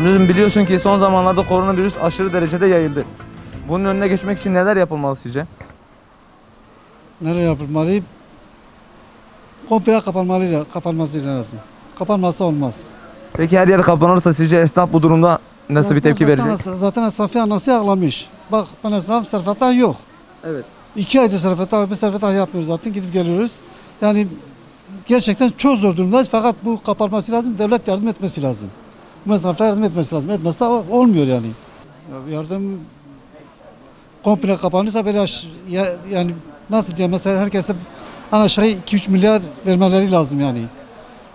Amcacığım biliyorsun ki son zamanlarda koronavirüs aşırı derecede yayıldı. Bunun önüne geçmek için neler yapılmalı sizce? Nereye yapılmalı? Komple kapanmalı, kapanması lazım. Kapanmazsa olmaz. Peki her yer kapanırsa sizce esnaf bu durumda nasıl bir tepki zaten, verecek? Zaten esnafı anası ağlamış. Bak ben esnaf serfeta yok. Evet. İki aydır serfeta, bir serfeta yapmıyoruz zaten gidip geliyoruz. Yani gerçekten çok zor durumdayız fakat bu kapanması lazım, devlet yardım etmesi lazım. Bu esnaflara yardım etmesi lazım. Etmezse olmuyor yani. Ya yardım komple kapanırsa böyle aş- ya- yani nasıl diyeyim mesela herkese en aşağı 2-3 milyar vermeleri lazım yani.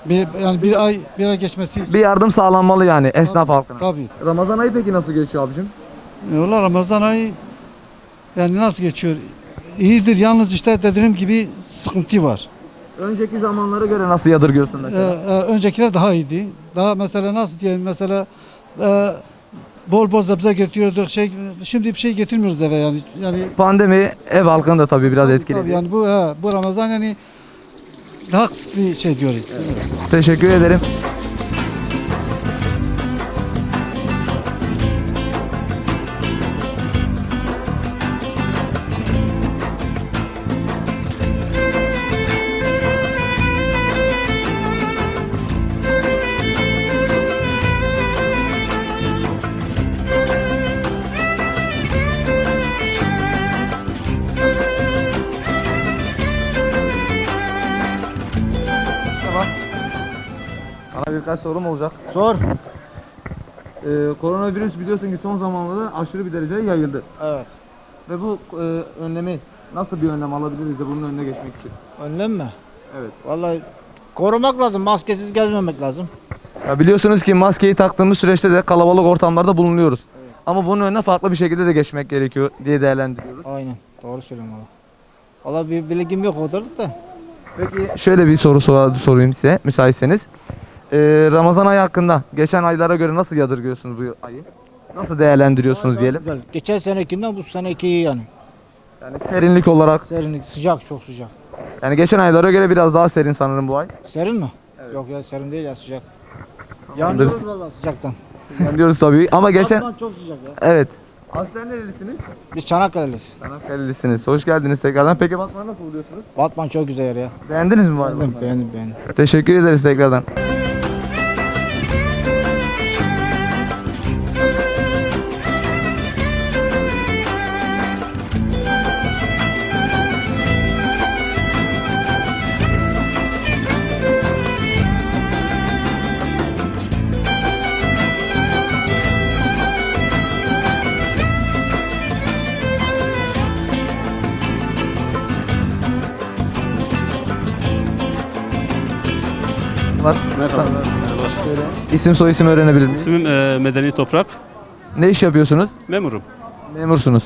Bir, yani bir ay bir ay geçmesi için. Bir yardım sağlanmalı yani esnaf halkına. Tabii. Ramazan ayı peki nasıl geçiyor abicim? Valla Ramazan ayı yani nasıl geçiyor? İyidir yalnız işte dediğim gibi sıkıntı var. Önceki zamanlara göre nasıl yadırgıyorsun Ee, mesela? e, öncekiler daha iyiydi. Daha mesela nasıl diyelim mesela e, bol bol sebze getiriyorduk şey şimdi bir şey getirmiyoruz eve yani yani Pandemi ev halkını da tabii biraz etkiledi. tabii yani bu he, bu Ramazan yani daha kısıtlı şey diyoruz. Teşekkür ederim. Birkaç sorum olacak. Sor. Ee, koronavirüs biliyorsun ki son zamanlarda aşırı bir derecede yayıldı. Evet. Ve bu e, önlemi nasıl bir önlem alabiliriz de bunun önüne geçmek için? Önlem mi? Evet. Vallahi korumak lazım. Maskesiz gezmemek lazım. Ya biliyorsunuz ki maskeyi taktığımız süreçte de kalabalık ortamlarda bulunuyoruz. Ama bunun önüne farklı bir şekilde de geçmek gerekiyor diye değerlendiriyoruz. Aynen. Doğru söylüyorum valla. Valla bir bilgim yok odur da. Peki şöyle bir soru sor- sorayım size müsaitseniz. Ee, Ramazan ayı hakkında geçen aylara göre nasıl yadırgıyorsunuz bu ayı? Nasıl değerlendiriyorsunuz diyelim? Güzel. Geçen senekinden bu seneki iyi yani. Yani serinlik olarak Serinlik sıcak çok sıcak. yani geçen aylara göre biraz daha serin sanırım bu ay. Serin mi? Evet. Yok ya serin değil ya sıcak. Yanıyoruz valla sıcaktan. diyoruz tabii ama geçen çok sıcak ya. evet. Aslen nerelisiniz? Biz Çanakkale'liyiz. Çanakkale'lisiniz. Hoş geldiniz tekrardan. Peki Batman'ı nasıl buluyorsunuz? Batman çok güzel yer ya. Beğendiniz mi? Beğendim beğendim beğendim. Teşekkür ederiz tekrardan. İsim soy isim öğrenebilir miyim? İsmim e, Medeni Toprak. Ne iş yapıyorsunuz? Memurum. Memursunuz.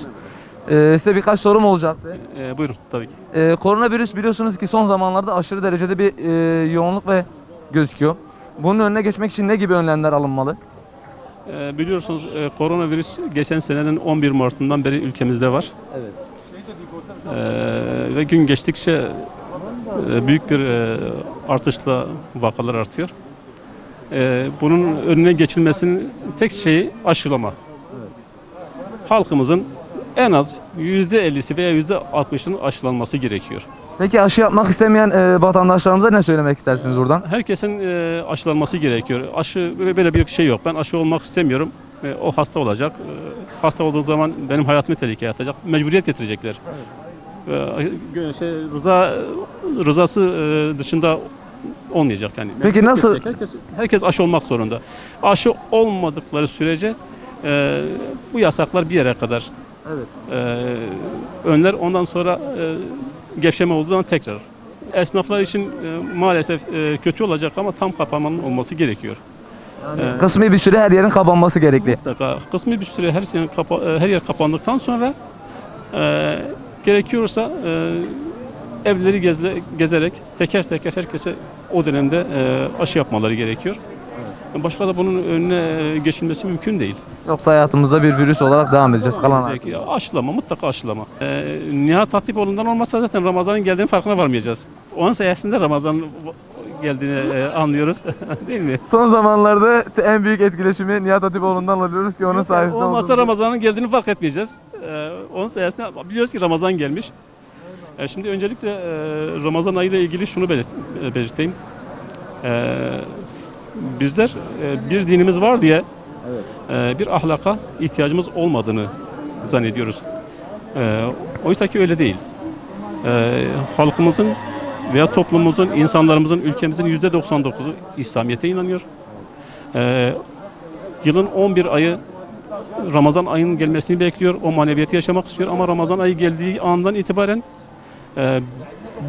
Ee, size birkaç sorum olacaktı. E, buyurun tabii ki. Ee, koronavirüs biliyorsunuz ki son zamanlarda aşırı derecede bir e, yoğunluk ve gözüküyor. Bunun önüne geçmek için ne gibi önlemler alınmalı? E, biliyorsunuz e, koronavirüs geçen senenin 11 Mart'ından beri ülkemizde var. Evet. E, ve gün geçtikçe e, büyük bir e, artışla vakalar artıyor. E, bunun önüne geçilmesinin tek şeyi aşılama. Halkımızın en az %50'si veya %60'ının aşılanması gerekiyor. Peki aşı yapmak istemeyen e, vatandaşlarımıza ne söylemek istersiniz buradan? Herkesin e, aşılanması gerekiyor. Aşı böyle- bir şey yok. Ben aşı olmak istemiyorum. E, o hasta olacak. E, hasta olduğu zaman benim hayatımı tehlikeye atacak. Mecburiyet getirecekler. E, şey, rıza rızası e, dışında olmayacak yani. Peki nasıl-. Herkes, herkes aşı olmak zorunda. Aşı olmadıkları sürece e, bu yasaklar bir yere kadar Evet. e, önler. Ondan sonra e, gevşeme olduğu zaman tekrar. Esnaflar için e, maalesef e, kötü olacak ama tam kapanmanın olması gerekiyor. Yani kısmi bir süre her yerin kapanması gerekli. Mutlaka kısmi bir süre her yer, kapa- e, her yer kapandıktan sonra e, gerekiyorsa e, evleri gezle, gezerek teker teker herkese o dönemde e, aşı yapmaları gerekiyor. Başka da bunun önüne e, geçilmesi mümkün değil. Yoksa hayatımızda bir virüs olarak devam edeceğiz kalan Aşılama, mutlaka aşılama. Ee, Nihat Hatipoğlu'ndan olmazsa zaten Ramazan'ın geldiğinin farkına varmayacağız. Onun sayesinde Ramazan geldiğini e, anlıyoruz. Değil mi? Son zamanlarda en büyük etkileşimi Nihat Hatipoğlu'ndan alıyoruz ki onun sayesinde Olmazsa olduğunu- Ramazan'ın geldiğini fark etmeyeceğiz. Ee, onun sayesinde biliyoruz ki Ramazan gelmiş. Ee, şimdi öncelikle e, Ramazan ayı ile ilgili şunu belirt, e, belirteyim. Ee, bizler e, bir dinimiz var diye e, bir ahlaka ihtiyacımız olmadığını zannediyoruz. Ee, oysa ki öyle değil. Ee, halkımızın veya toplumumuzun, insanlarımızın, ülkemizin yüzde 99'u İslamiyet'e inanıyor. Ee, yılın 11 ayı Ramazan ayının gelmesini bekliyor. O maneviyatı yaşamak istiyor ama Ramazan ayı geldiği andan itibaren e,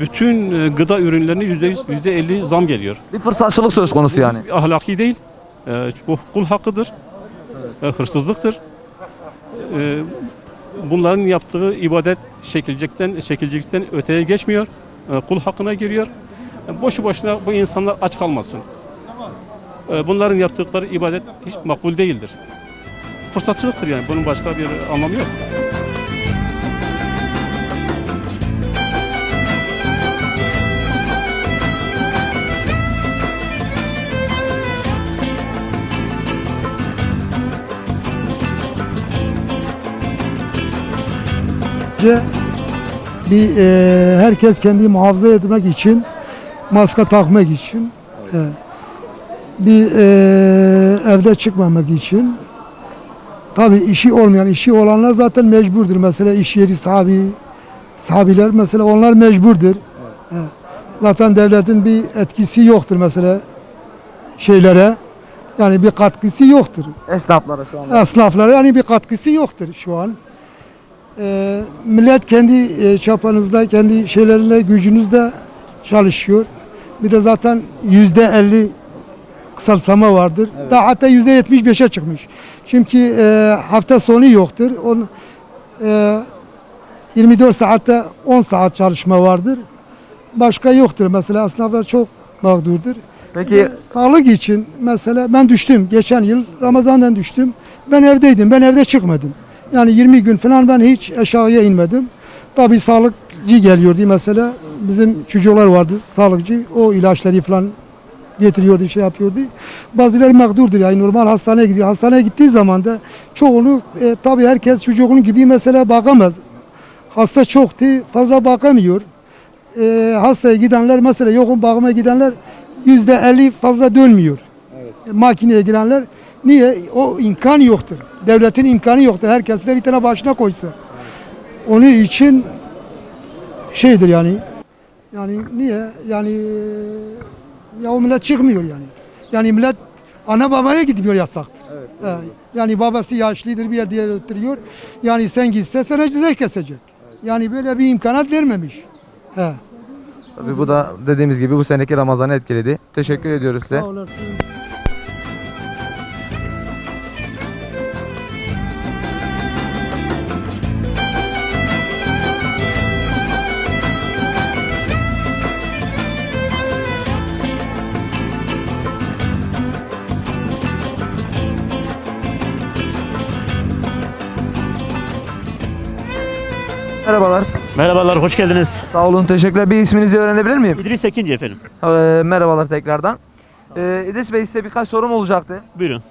bütün e, gıda ürünlerine %100, %50 zam geliyor. Bir fırsatçılık söz konusu yani. Ahlaki değil. E, bu kul hakkıdır. E, hırsızlıktır. Bunların yaptığı ibadet şekilcilikten, şekilcilikten öteye geçmiyor. Kul hakkına giriyor. Boşu boşuna bu insanlar aç kalmasın. Bunların yaptıkları ibadet hiç makbul değildir. Fırsatçılıktır yani. Bunun başka bir anlamı yok. Önce bir e, herkes kendini muhafaza etmek için maske takmak için e, bir e, evde çıkmamak için. Tabi işi olmayan işi olanlar zaten mecburdur. Mesela iş yeri sahibi sahibiler mesela onlar mecburdur. E, zaten devletin bir etkisi yoktur mesela şeylere. Yani bir katkısı yoktur. Esnaflara şu anda. esnaflara yani bir katkısı yoktur şu an. Ee, millet kendi e, çapanızda, kendi şeylerle, gücünüzde çalışıyor. Bir de zaten yüzde elli kısaltma vardır. Daha hatta yüzde yetmiş beşe çıkmış. Çünkü e, hafta sonu yoktur. On, e, 24 saatte 10 saat çalışma vardır. Başka yoktur. Mesela esnaflar çok mağdurdur. Peki Sağlık için mesela ben düştüm. Geçen yıl Ramazan'dan düştüm. Ben evdeydim. Ben evde çıkmadım. Yani 20 gün falan ben hiç aşağıya inmedim. Tabii sağlıkçı geliyordu mesela. Bizim çocuklar vardı sağlıkçı. O ilaçları falan getiriyordu, şey yapıyordu. Bazıları mağdurdur yani normal hastaneye gidiyor. Hastaneye gittiği zaman da çoğunu e, tabii herkes çocuğunun gibi mesela bakamaz. Hasta çoktu, fazla bakamıyor. E, hastaya gidenler mesela yoğun bakıma gidenler yüzde elli fazla dönmüyor. E, Makineye girenler niye? O imkan yoktur. Devletin imkanı yoktur. Herkes de bir tane başına koysa. Onun için şeydir yani. Yani niye? Yani ya o millet çıkmıyor yani. Yani millet ana babaya gitmiyor yasaktır. He, Yani babası yaşlıdır bir yerde oturuyor. Yani sen gitse sana ceza kesecek. Yani böyle bir imkanat vermemiş. He. tabii bu da dediğimiz gibi bu seneki Ramazan'ı etkiledi. Teşekkür ediyoruz size. Sağ olasın. Merhabalar. Merhabalar, hoş geldiniz. Sağ olun. Teşekkürler. Bir isminizi öğrenebilir miyim? İdris Ekinci efendim. Ee, merhabalar tekrardan. Ee, İdris Bey size birkaç sorum olacaktı. Buyurun.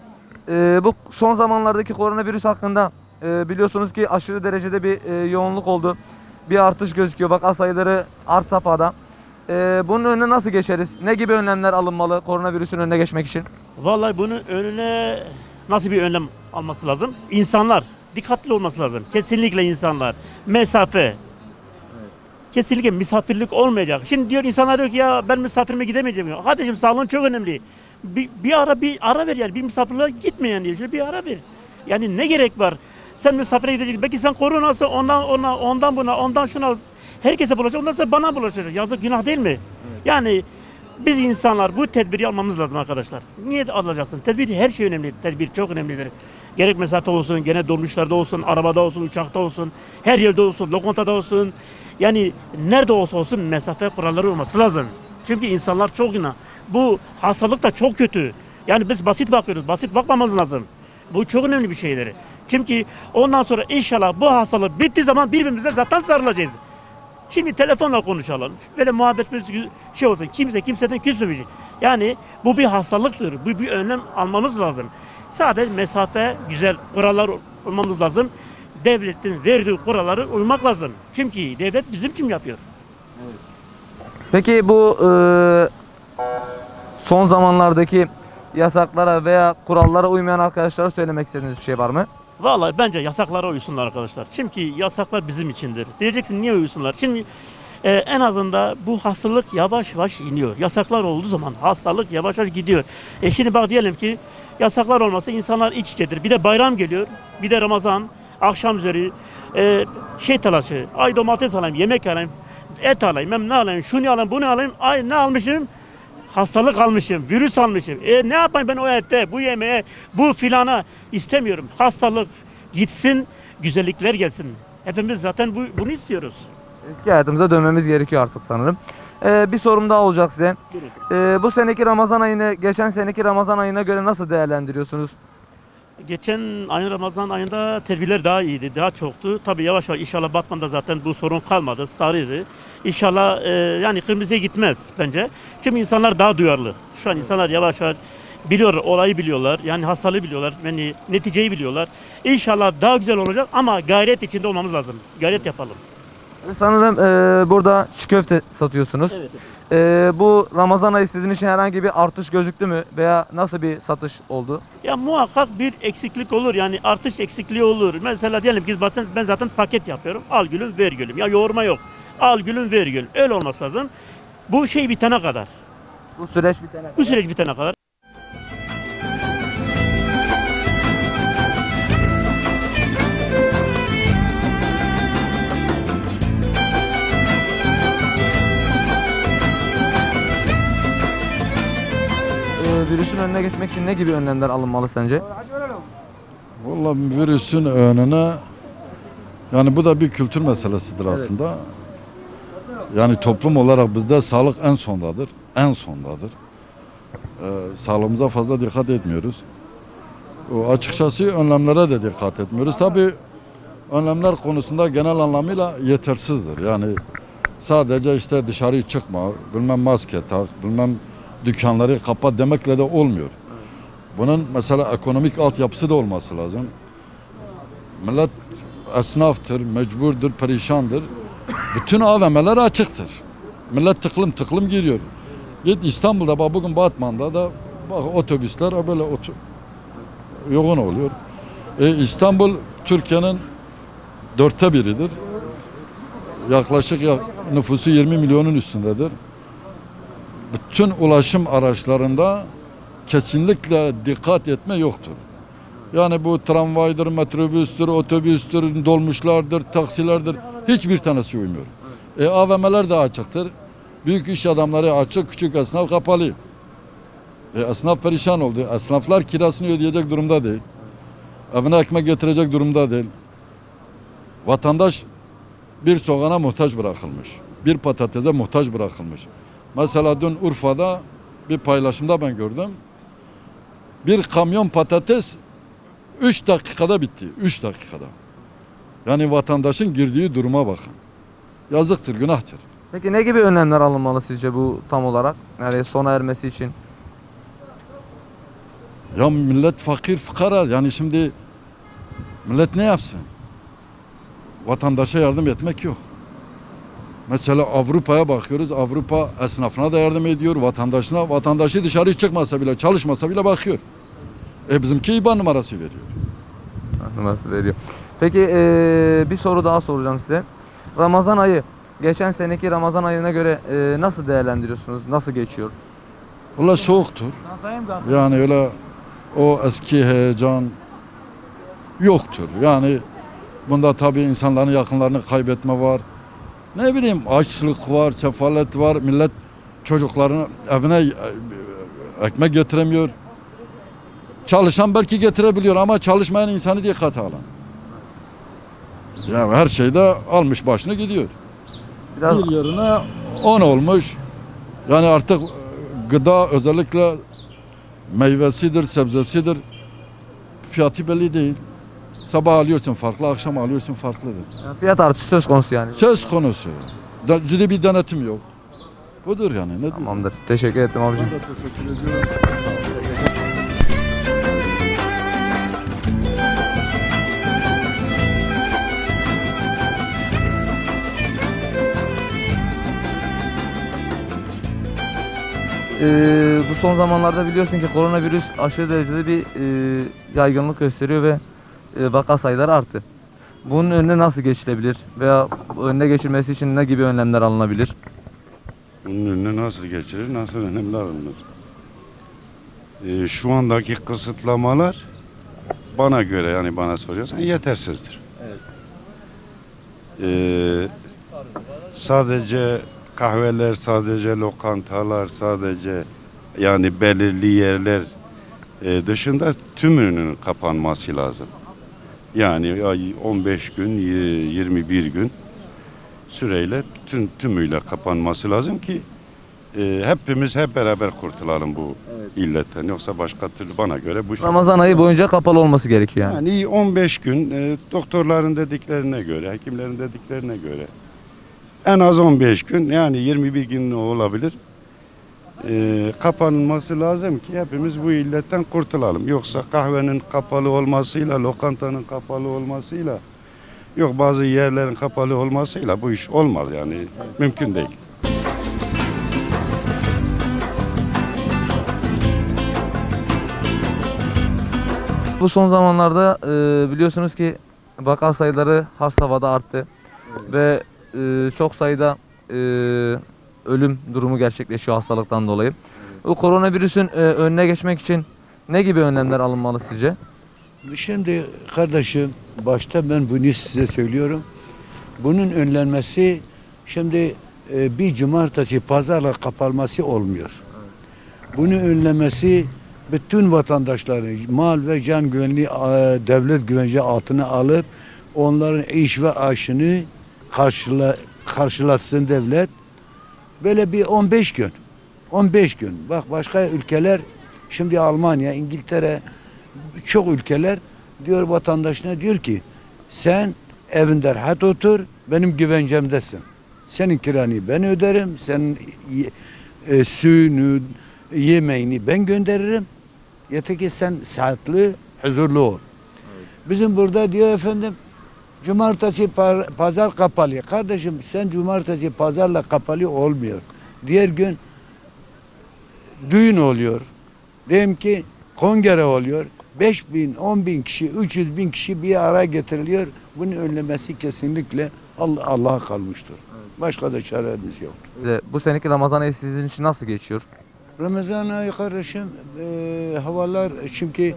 Ee, bu son zamanlardaki koronavirüs hakkında e, biliyorsunuz ki aşırı derecede bir e, yoğunluk oldu. Bir artış gözüküyor. Vaka sayıları art safhada. Ee, bunun önüne nasıl geçeriz? Ne gibi önlemler alınmalı koronavirüsün önüne geçmek için? Vallahi bunun önüne nasıl bir önlem alması lazım? İnsanlar dikkatli olması lazım. Kesinlikle insanlar. Mesafe. Kesinlikle misafirlik olmayacak. Şimdi diyor insanlar diyor ki ya ben misafirime gidemeyeceğim. Ya. Kardeşim sağlığın çok önemli. Bir, bir ara bir ara ver yani. Bir misafirliğe gitmeyen diye. Şöyle bir ara ver. Yani ne gerek var? Sen misafire gideceksin. Belki sen koronası ondan ona, ondan buna, ondan şuna herkese bulaşacak. Ondan sonra bana bulaşacak. Yazık günah değil mi? Yani biz insanlar bu tedbiri almamız lazım arkadaşlar. Niye alacaksın? Tedbir her şey önemli. Tedbir çok önemlidir. Gerek mesafe olsun, gene dolmuşlarda olsun, arabada olsun, uçakta olsun, her yerde olsun, lokantada olsun. Yani nerede olsa olsun mesafe kuralları olması lazım. Çünkü insanlar çok günah. Bu hastalık da çok kötü. Yani biz basit bakıyoruz. Basit bakmamamız lazım. Bu çok önemli bir şeydir. Çünkü ondan sonra inşallah bu hastalık bittiği zaman birbirimize zaten sarılacağız. Şimdi telefonla konuşalım. Böyle muhabbetimiz şey olsun. Kimse kimseden küsmemeyecek. Yani bu bir hastalıktır. Bu bir önlem almamız lazım. Sadece mesafe, güzel kurallar uymamız lazım. Devletin verdiği kuralları uymak lazım. Çünkü devlet bizim için yapıyor. Peki bu e, son zamanlardaki yasaklara veya kurallara uymayan arkadaşlara söylemek istediğiniz bir şey var mı? Vallahi bence yasaklara uysunlar arkadaşlar. Çünkü yasaklar bizim içindir. Diyeceksin niye uysunlar? Şimdi e, en azından bu hastalık yavaş yavaş iniyor. Yasaklar olduğu zaman hastalık yavaş yavaş gidiyor. E şimdi bak diyelim ki yasaklar olmasa insanlar iç içedir. Bir de bayram geliyor. Bir de Ramazan, akşam üzeri e, şey telaşı. Ay domates alayım, yemek alayım, et alayım, hem ne alayım, şunu alayım, bunu alayım. Ay ne almışım? Hastalık almışım, virüs almışım. E ne yapayım ben o ette, bu yemeğe, bu filana istemiyorum. Hastalık gitsin, güzellikler gelsin. Hepimiz zaten bu, bunu istiyoruz. Eski hayatımıza dönmemiz gerekiyor artık sanırım. E, bir sorum daha olacak size. E, bu seneki Ramazan ayını geçen seneki Ramazan ayına göre nasıl değerlendiriyorsunuz? Geçen ayın Ramazan ayında tedbirler daha iyiydi, daha çoktu. Tabii yavaş yavaş inşallah Batman'da zaten bu sorun kalmadı, sarıydı. İnşallah e, yani kırmızıya gitmez bence. Çünkü insanlar daha duyarlı. Şu an insanlar yavaş yavaş biliyor, olayı biliyorlar. Yani hastalığı biliyorlar, yani neticeyi biliyorlar. İnşallah daha güzel olacak ama gayret içinde olmamız lazım. Gayret yapalım. Sanırım e, burada çiğ köfte satıyorsunuz. Evet. E, bu Ramazan ayı sizin için herhangi bir artış gözüktü mü veya nasıl bir satış oldu? Ya muhakkak bir eksiklik olur yani artış eksikliği olur. Mesela diyelim ki zaten ben zaten paket yapıyorum. Al gülüm ver gülüm. Ya yoğurma yok. Al gülüm ver gülüm. Öyle olması lazım. Bu şey bitene kadar. Bu süreç bitene Bu süreç bitene kadar. Virüsün önüne geçmek için ne gibi önlemler alınmalı sence? Vallahi virüsün önüne yani bu da bir kültür meselesidir aslında. Yani toplum olarak bizde sağlık en sondadır. En sondadır. Ee, sağlığımıza fazla dikkat etmiyoruz. O açıkçası önlemlere de dikkat etmiyoruz. Tabii önlemler konusunda genel anlamıyla yetersizdir. Yani sadece işte dışarı çıkma, bilmem maske tak, bilmem dükkanları kapat demekle de olmuyor. Bunun mesela ekonomik altyapısı da olması lazım. Millet esnaftır, mecburdur, perişandır. Bütün AVM'ler açıktır. Millet tıklım tıklım giriyor. Git İstanbul'da bak bugün Batman'da da bak otobüsler böyle otu yoğun oluyor. E, İstanbul Türkiye'nin dörtte biridir. Yaklaşık ya, nüfusu 20 milyonun üstündedir. Bütün ulaşım araçlarında kesinlikle dikkat etme yoktur. Yani bu tramvaydır, metrobüstür, otobüstür, dolmuşlardır, taksilerdir. Hiçbir tanesi uymuyor. E, AVM'ler de açıktır. Büyük iş adamları açık, küçük esnaf kapalı. E, esnaf perişan oldu. Esnaflar kirasını ödeyecek durumda değil. Evine ekmek getirecek durumda değil. Vatandaş bir soğana muhtaç bırakılmış. Bir patatese muhtaç bırakılmış. Mesela dün Urfa'da bir paylaşımda ben gördüm. Bir kamyon patates 3 dakikada bitti. 3 dakikada. Yani vatandaşın girdiği duruma bakın. Yazıktır, günahtır. Peki ne gibi önlemler alınmalı sizce bu tam olarak? Yani sona ermesi için. Ya millet fakir fukara yani şimdi millet ne yapsın? Vatandaşa yardım etmek yok. Mesela Avrupa'ya bakıyoruz. Avrupa esnafına da yardım ediyor. Vatandaşına, vatandaşı dışarı çıkmasa bile, çalışmasa bile bakıyor. E bizimki IBAN numarası veriyor. Numarası veriyor. Peki eee, bir soru daha soracağım size. Ramazan ayı geçen seneki Ramazan ayına göre eee, nasıl değerlendiriyorsunuz? Nasıl geçiyor? Valla soğuktur. Yani öyle o eski heyecan yoktur. Yani bunda tabii insanların yakınlarını kaybetme var. Ne bileyim açlık var, sefalet var. Millet çocuklarını evine e, ekmek getiremiyor. Çalışan belki getirebiliyor ama çalışmayan insanı dikkate alın. Ya her şeyde almış başını gidiyor. Biraz Bir yerine 10 olmuş. Yani artık e, gıda özellikle meyvesidir, sebzesidir. Fiyatı belli değil. Sabah alıyorsun farklı, akşam alıyorsun farklıdır. Yani fiyat artışı söz konusu yani. Söz konusu. Da, ciddi bir denetim yok. Budur yani. Ne diyeyim? Tamamdır. Teşekkür ettim abicim. Ben de teşekkür ediyorum. Ee, bu son zamanlarda biliyorsun ki koronavirüs aşırı derecede bir e, yaygınlık gösteriyor ve vaka sayıları arttı. Bunun önüne nasıl geçilebilir veya önüne geçilmesi için ne gibi önlemler alınabilir? Bunun önüne nasıl geçilir, nasıl önlemler alınır? Ee, şu andaki kısıtlamalar bana göre yani bana soruyorsan yetersizdir. Ee, sadece kahveler, sadece lokantalar, sadece yani belirli yerler e, dışında tümünün kapanması lazım. Yani ay 15 gün, y- 21 gün süreyle tüm tümüyle kapanması lazım ki e, hepimiz hep beraber kurtulalım bu illetten. Yoksa başka türlü bana göre bu şey. Ramazan ayı boyunca kapalı olması gerekiyor yani. Yani 15 gün e, doktorların dediklerine göre, hekimlerin dediklerine göre en az 15 gün yani 21 gün olabilir. E, kapanılması lazım ki hepimiz bu illetten kurtulalım. Yoksa kahvenin kapalı olmasıyla, lokantanın kapalı olmasıyla yok bazı yerlerin kapalı olmasıyla bu iş olmaz yani mümkün değil. Bu son zamanlarda e, biliyorsunuz ki vaka sayıları has havada arttı ve e, çok sayıda e, ölüm durumu gerçekleşiyor hastalıktan dolayı. Bu koronavirüsün e, önüne geçmek için ne gibi önlemler alınmalı sizce? Şimdi kardeşim başta ben bunu size söylüyorum. Bunun önlenmesi şimdi e, bir cumartesi pazarla kapanması olmuyor. Bunu önlemesi bütün vatandaşların mal ve can güvenliği e, devlet güvence altına alıp onların iş ve aşını karşıla, karşılasın devlet. Böyle bir 15 gün. 15 gün. Bak başka ülkeler şimdi Almanya, İngiltere çok ülkeler diyor vatandaşına diyor ki sen evinde rahat otur benim güvencemdesin. Senin kiranı ben öderim. Senin e, suyunu, yemeğini ben gönderirim. Yeter ki sen saatli, huzurlu ol. Bizim burada diyor efendim cumartesi pazar kapalı. Kardeşim sen cumartesi pazarla kapalı olmuyor. Diğer gün düğün oluyor. Diyelim ki kongre oluyor. 5 bin, 10 bin kişi, 300 bin kişi bir araya getiriliyor. Bunun önlemesi kesinlikle Allah Allah'a kalmıştır. Başka da çaremiz yok. Bu seneki Ramazan ayı sizin için nasıl geçiyor? Ramazan ayı kardeşim e, havalar çünkü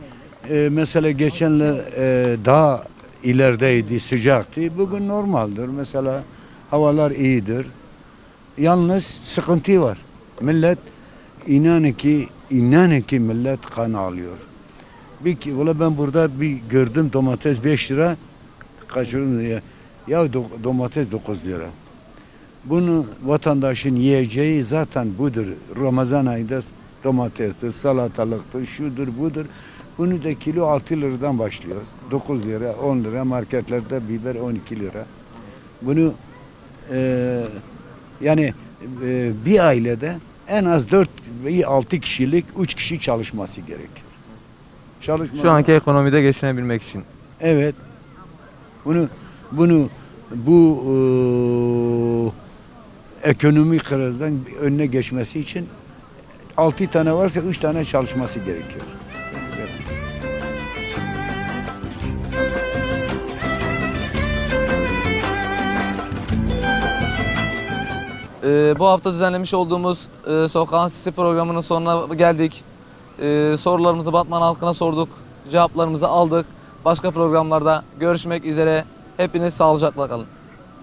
e, mesela geçenler e, daha ilerideydi, sıcaktı. Bugün normaldir. Mesela havalar iyidir. Yalnız sıkıntı var. Millet inanın ki inanın ki millet kan alıyor. Bir ki ben burada bir gördüm domates 5 lira kaçırdım ya. Ya do- domates 9 lira. Bunu vatandaşın yiyeceği zaten budur. Ramazan ayında domatestir, salatalıktır, şudur budur. Bunu da kilo 6 liradan başlıyor. 9 lira, 10 lira marketlerde biber 12 lira. Bunu eee, yani eee, bir ailede en az 4 ve 6 kişilik 3 kişi çalışması gerekiyor. Çalışma Şu anki ekonomide geçinebilmek için. Evet. Bunu bunu bu eee ekonomik krizden önüne geçmesi için 6 tane varsa 3 tane çalışması gerekiyor. Ee, bu hafta düzenlemiş olduğumuz e, Sokağın Sesi programının sonuna geldik. Ee, sorularımızı Batman halkına sorduk. Cevaplarımızı aldık. Başka programlarda görüşmek üzere. Hepiniz sağlıcakla kalın.